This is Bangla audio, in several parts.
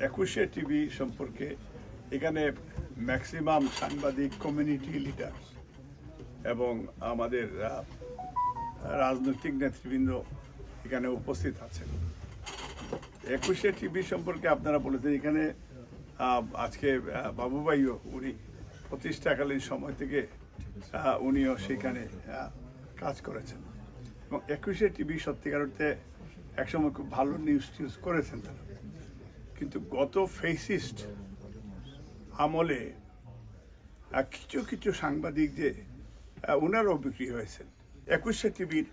একুশে টিভি সম্পর্কে এখানে ম্যাক্সিমাম সাংবাদিক কমিউনিটি লিডার এবং আমাদের রাজনৈতিক নেতৃবৃন্দ এখানে উপস্থিত আছেন। একুশে টিভি সম্পর্কে আপনারা বলেছেন এখানে আজকে আহ, বাবুভাইও উনি প্রতিষ্ঠাকালীন সময় থেকে উনিও সেখানে কাজ করেছেন। এবং একুশে টিভি সত্যিকার অর্থে একসময় খুব ভালো নিউজ টিউজ করেছেন তারা। কিন্তু গত ফেসিস্ট আমলে কিছু কিছু সাংবাদিক যে ওনারাও বিক্রি হয়েছেন। একুশে টিভির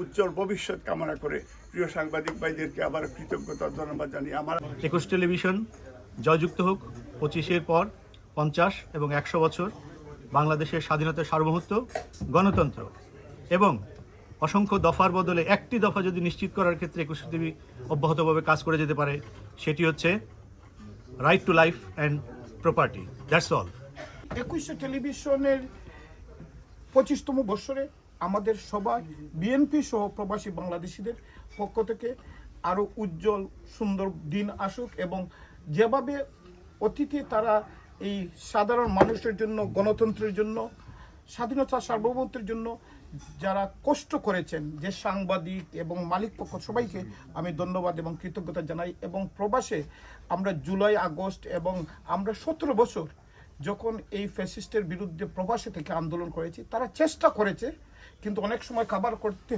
উজ্জ্বল ভবিষ্যৎ কামনা করে প্রিয় সাংবাদিক ভাইদেরকে আবার কৃতজ্ঞতা, ধন্যবাদ জানিয়ে আমার একুশ টেলিভিশন জয়যুক্ত হোক, পঁচিশের পর পঞ্চাশ এবং একশো বছর বাংলাদেশের স্বাধীনতার সার্বভৌমত্ব, গণতন্ত্র এবং অসংখ্য দফার বদলে একটি দফা যদি নিশ্চিত করার ক্ষেত্রে একুশ টিভি অব্যাহতভাবে কাজ করে যেতে পারে, সেটি হচ্ছে right to life and property that's all একুশে টেলিভিশনের পঁচিশতম বৎসরে আমাদের সবাই বিএনপি সহ প্রবাসী বাংলাদেশিদের পক্ষ থেকে আরও উজ্জ্বল, সুন্দর দিন আসুক এবং যেভাবে অতীতে তারা এই সাধারণ মানুষের জন্য, গণতন্ত্রের জন্য, স্বাধীনতা সার্বভৌমত্বের জন্য যারা কষ্ট করেছেন, যে সাংবাদিক এবং মালিক পক্ষ সবাইকে আমি ধন্যবাদ এবং কৃতজ্ঞতা জানাই এবং প্রবাসে আমরা জুলাই, আগস্ট এবং আমরা সতেরো বছর যখন এই ফ্যাসিস্টের বিরুদ্ধে প্রবাসে থেকে আন্দোলন করেছি, তারা চেষ্টা করেছে, কিন্তু অনেক সময় কাবার করতে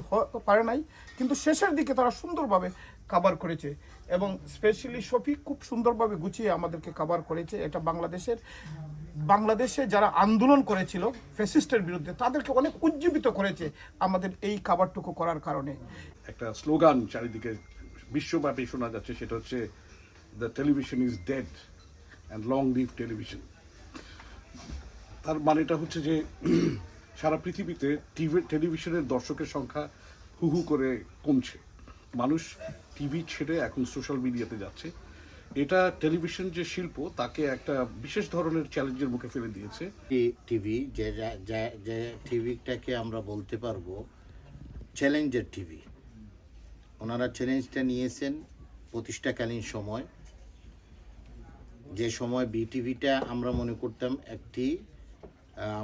পারে নাই, কিন্তু শেষের দিকে তারা সুন্দরভাবে কাবার করেছে এবং স্পেশালি শফিক খুব সুন্দরভাবে গুছিয়ে আমাদেরকে কাবার করেছে। এটা বাংলাদেশের, বাংলাদেশে যারা আন্দোলন করেছিল ফ্যাসিস্টের বিরুদ্ধে, তাদেরকে অনেক উজ্জীবিত করেছে আমাদের এই কাবারটুকু করার কারণে। একটা স্লোগান চারিদিকে বিশ্বব্যাপী শোনা যাচ্ছে, সেটা হচ্ছে the television is dead and long live television তার মানেটা হচ্ছে যে, সারা পৃথিবীতে টিভি, টেলিভিশনের দর্শকের সংখ্যা হু হু করে কমছে। মানুষ টিভি ছেড়ে এখন সোশ্যাল মিডিয়াতে যাচ্ছে। এটা টেলিভিশন যে শিল্প, তাকে একটা বিশেষ ধরনের চ্যালেঞ্জের মুখে ফেলে দিয়েছে। টিভি যে, যা- টিভিটাকে আমরা বলতে পারব, চ্যালেঞ্জের টিভি। ওনারা চ্যালেঞ্জটা নিয়েছেন প্রতিষ্ঠাকালীন সময়। যে সময় বিটিভিটা আমরা মনে করতাম একটি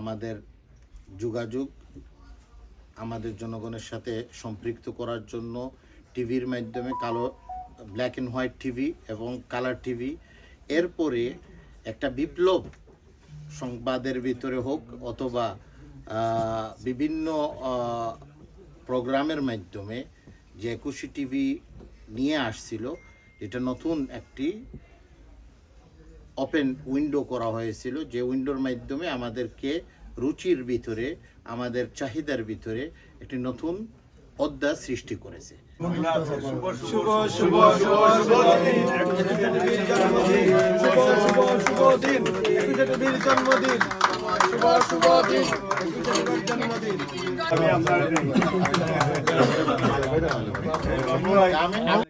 আমাদের যোগাযোগ আমাদের জনগণের সাথে সম্পৃক্ত করার জন্য টিভির মাধ্যমে কালো ব্ল্যাক অ্যান্ড হোয়াইট টিভি এবং কালার টিভি। এরপরে একটা বিপ্লব সংবাদের ভিতরে হোক অথবা বিভিন্ন প্রোগ্রামের মাধ্যমে যে একুশে টিভি নিয়ে আসছিল, এটা নতুন একটি ওপেন উইন্ডো করা হয়েছিল যে উইন্ডোর মাধ্যমে আমাদেরকে রুচির ভিতরে আমাদের চাহিদার ভিতরে একটি নতুন অধ্যায় সৃষ্টি করেছে আমি আপনার